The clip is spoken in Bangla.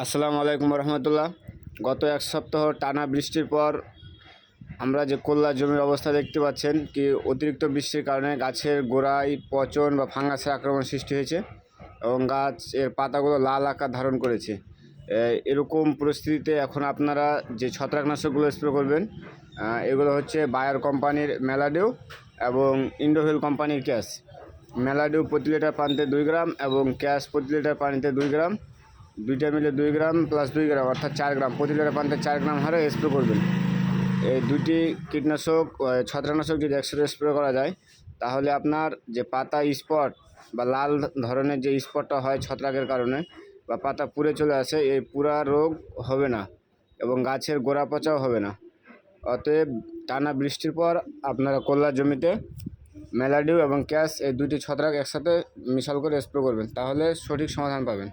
আসসালামু আলাইকুম রহমতুল্লাহ। গত এক সপ্তাহ টানা বৃষ্টির পর আমরা যে কল্লা জমির অবস্থা দেখতে পাচ্ছেন, কি অতিরিক্ত বৃষ্টির কারণে গাছের গোড়ায় পচন বা ফাঙ্গাসের আক্রমণ সৃষ্টি হয়েছে এবং গাছ এর পাতাগুলো লাল আকার ধারণ করেছে। এরকম পরিস্থিতিতে এখন আপনারা যে ছত্রাকনাশকগুলো স্প্রে করবেন এগুলো হচ্ছে বায়ার কোম্পানির মেলাডিও এবং ইন্ডোভিল কোম্পানির ক্যাশ। মেলাডিও প্রতি লিটার পানিতে দুই গ্রাম এবং ক্যাশ প্রতি লিটার পানিতে দুই গ্রাম। দুইটা মিলে দুই গ্রাম প্লাস দুই গ্রাম, অর্থাৎ চার গ্রাম। প্রতি লিটার পানিতে চার গ্রাম হারে স্প্রে করবেন। এই দুটি কীটনাশক ছত্রাকনাশক যদি একসাথে স্প্রে করা যায়, তাহলে আপনার যে পাতা স্পট বা লাল ধরনের যে স্পটটা হয় ছত্রাকের কারণে বা পাতা পুড়ে চলে আসে, এই পুরা রোগ হবে না এবং গাছের গোড়া পচাও হবে না। অতএব টানা বৃষ্টির পর আপনারা কল্লা জমিতে মেলাডিউ এবং ক্যাশ এই দুটি ছত্রাক একসাথে মিশাল করে স্প্রে করবেন, তাহলে সঠিক সমাধান পাবেন।